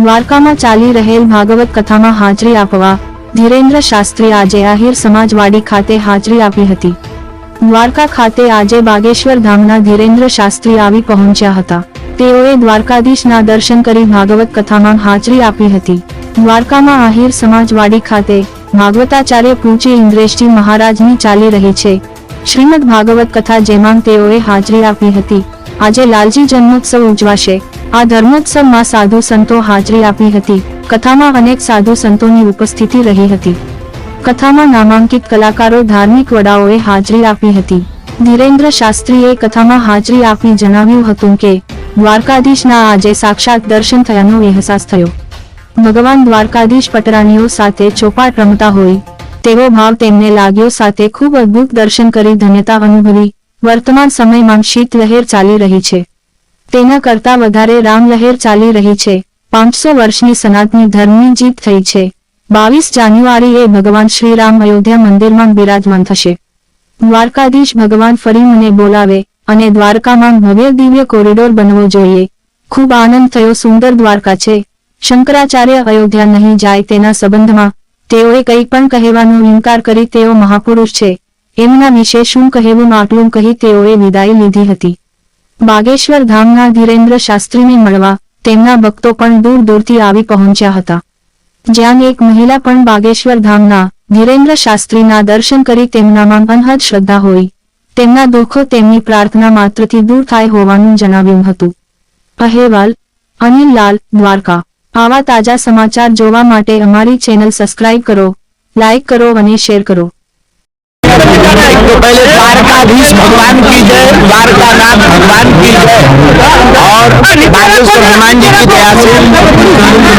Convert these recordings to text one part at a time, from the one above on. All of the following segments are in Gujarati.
દ્વારકામાં ચાલી રહેલ ભાગવત કથામાં હાજરી આપવા ધીરેન્દ્ર શાસ્ત્રી આજે આહિર સમાજવાડી ખાતે હાજરી આપી હતી. દ્વારકા ખાતે આજે બાગેશ્વર ધામના ધીરેન્દ્ર શાસ્ત્રી આવી પહોંચ્યા હતા. તેઓએ દ્વારકાધીશના દર્શન કરી ભાગવત કથામાં હાજરી આપી હતી. દ્વારકામાં આહિર સમાજવાડી ખાતે ભાગવતાચાર્ય પૂજ્ય ઇન્દ્રેશજી મહારાજની ચાલી રહી છે. શ્રીમદ ભાગવત કથા જેમાં તેઓએ હાજરી આપી હતી. આજે લાલજી જન્મોત્સવ ઉજવાશે. આ ધર્મોત્સવમાં સાધુ સંતો હાજરી આપી હતી. કથામાં અનેક સાધુ સંતોની ઉપસ્થિતિ રહી હતી. કથામાં નામાંકિત કલાકારો ધાર્મિક વડાઓએ હાજરી આપી હતી. ધીરેન્દ્ર શાસ્ત્રીએ કથામાં હાજરી આપી જણાવ્યું હતું કે, દ્વારકાધીશના આજે સાક્ષાત દર્શન થયાનો અહેસાસ થયો. ભગવાન દ્વારકાધીશ પટરાણીઓ સાથે ચોપાટ રમતા હોય, તેવો ભાવ તેમને લાગ્યો સાથે ખૂબ અદ્ભુત દર્શન કરી ધન્યતા અનુભવી. વર્તમાન સમયમાં શીત લહેર ચાલી રહી છે. તેના કરતા વધારે રામલહેર ચાલી રહી છે. પાંચસો વર્ષની સનાતની ધર્મની જીત થઈ છે. બાવીસ જાન્યુઆરીએ ભગવાન શ્રીરામ અયોધ્યા મંદિરમાં બિરાજમાન થશે. દ્વારકાધીશ ભગવાન ફરી મને બોલાવે અને દ્વારકામાં ભવ્ય દિવ્ય કોરિડોર બનવો જોઈએ. ખૂબ આનંદ થયો સુંદર દ્વારકા છે. શંકરાચાર્ય અયોધ્યા નહીં જાય તેના સંબંધમાં તેઓએ કંઈ પણ કહેવાનો ઇનકાર કરી તેઓ મહાપુરુષ છે. એમના વિશે શું કહેવું, આટલું કહી તેઓએ વિદાય લીધી હતી. બાગેશ્વર ધામના ધીરેન્દ્ર શાસ્ત્રીને મળવા તેમના ભક્તો પણ દૂર દૂરથી આવી પહોંચ્યા હતા. જ્યાં એક મહિલા પણ બાગેશ્વર ધામના ધીરેન્દ્ર શાસ્ત્રીના દર્શન કરી તેમનામાં અનહદ શ્રદ્ધા હોય. તેમના દુઃખો તેમની પ્રાર્થના માત્રથી દૂર થાય હોવાનું જણાવ્યું હતું. અહેવાલ, અનિલ લાલ, દ્વારકા. આવા તાજા સમાચાર જોવા માટે અમારી ચેનલ સબસ્ક્રાઇબ કરો, લાઇક કરો અને શેર કરો. तो पहले द्वारकाधीश भगवान की जय, द्वारकानाथ भगवान की जय। और बागेश्वर हनुमान जी की दया से,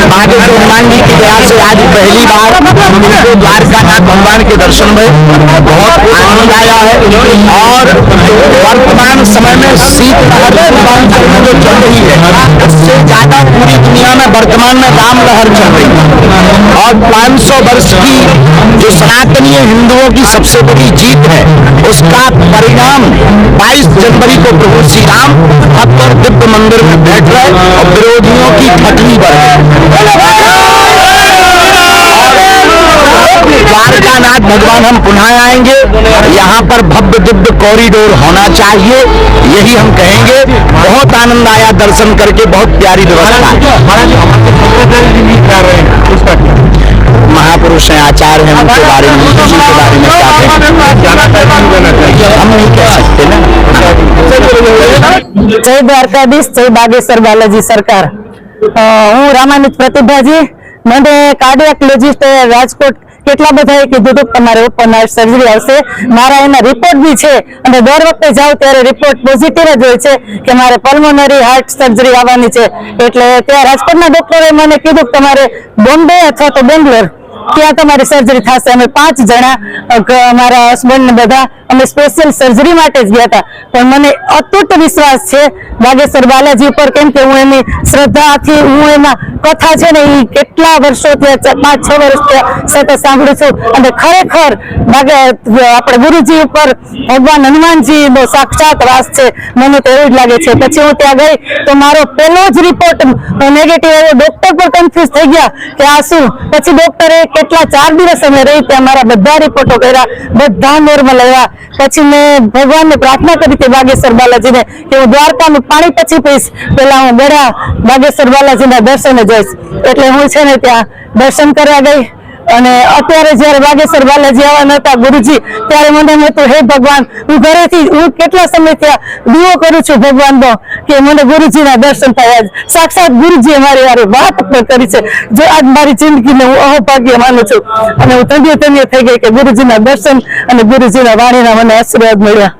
बागेश्वर हनुमान जी की दया से आज पहली बार मुझको द्वारकानाथ भगवान के दर्शन में बहुत आनंद आया है। और वर्तमान समय में शीत लहर जो चल रही है। उससे ज़्यादा पूरी दुनिया में वर्तमान में राम लहर चल रही है। और 500 वर्ष की जो सनातनीय हिंदुओं की सबसे बड़ी जीत है। उसका परिणाम 22 जनवरी को प्रभु श्री राम और दिव्य मंदिर में बैठ रहे और विरोधियों की खटनी बढ़ द्वारकानाथ भगवान हम पुनः आएँगे। यहाँ पर भव्य दिव्य कॉरिडोर होना चाहिए, यही हम कहेंगे। बहुत आनंद आया दर्शन करके, बहुत प्यारी व्यवस्था। महापुरुष हैं, आचार्य हैं, उनके बारे में उनके बारे में। જય દ્વારકાધીશ, જય બાગેશ્વર બાલાજી સરકાર. હું રામાનુજ પ્રતિભાજી મને કાર્ડિયાકોલોજીસ્ટ રાજકોટ કેટલા બધાએ કીધું હતું તમારે ઓપન હાર્ટ સર્જરી આવશે. મારા એના રિપોર્ટ બી છે. અને દર વખતે જાઉં ત્યારે રિપોર્ટ પોઝિટિવ જ હોય છે કે મારે પલ્મોનરી હાર્ટ સર્જરી આવવાની છે. એટલે ત્યાં રાજકોટના ડોક્ટરે મને કીધું કે તમારે બોમ્બે અથવા તો બેંગ્લોર, ત્યાં તમારી સર્જરી થશે. અમે પાંચ જણા મારા હસબન્ડ બધા અમે સ્પેશિયલ સર્જરી માટે જ ગયા હતા. પણ મને અતૂટ વિશ્વાસ છે બાગેશ્વર બાલાજી ઉપર, કેમ કે હું એની શ્રદ્ધાથી, હું એના કથા છે ને, એ કેટલા વર્ષો ત્યાં પાંચ, છ વર્ષ ત્યાં સાંભળું છું. અને ખરેખર બાગે આપણે ગુરુજી ઉપર ભગવાન હનુમાનજી નો સાક્ષાત વાસ છે. મને તો એવું જ લાગે છે. પછી હું ત્યાં ગઈ, તો મારો પહેલો જ રિપોર્ટ નેગેટિવ આવ્યો. ડોક્ટર પણ કન્ફ્યુઝ થઈ ગયા કે આ શું? પછી ડોક્ટરે કેટલા ચાર દિવસ અમે રહી ત્યાં મારા બધા રિપોર્ટો કર્યા, બધા નોર્મલ આવ્યા. પછી મેં ભગવાનને પ્રાર્થના કરી હતી બાગેશ્વર બાલાજીને કે હું દ્વારકાનું પાણી પછી પીશ. પેલા હું ગળા બાગેશ્વર બાલાજીના દર્શને જઈશ. એટલે હું છે ને ત્યાં દર્શન કરવા ગઈ. અને અત્યારે જયારે બાગેશ્વર બાલાજી આવવાના હતા ગુરુજી, ત્યારે મને એમ હતું, હે ભગવાન, હું ઘરેથી, હું કેટલા સમય ત્યાં દુઓ કરું છું ભગવાનનો, કે મને ગુરુજીના દર્શન થયા. સાક્ષાત ગુરુજીએ મારી વારે વાત પણ કરી છે. જો આજ મારી જિંદગીને હું અહોભાગ્ય માનું છું. અને હું તંદ્ય તંદ્ય થઈ ગઈ કે ગુરુજીના દર્શન અને ગુરુજીના વાણીના મને આશીર્વાદ મળ્યા.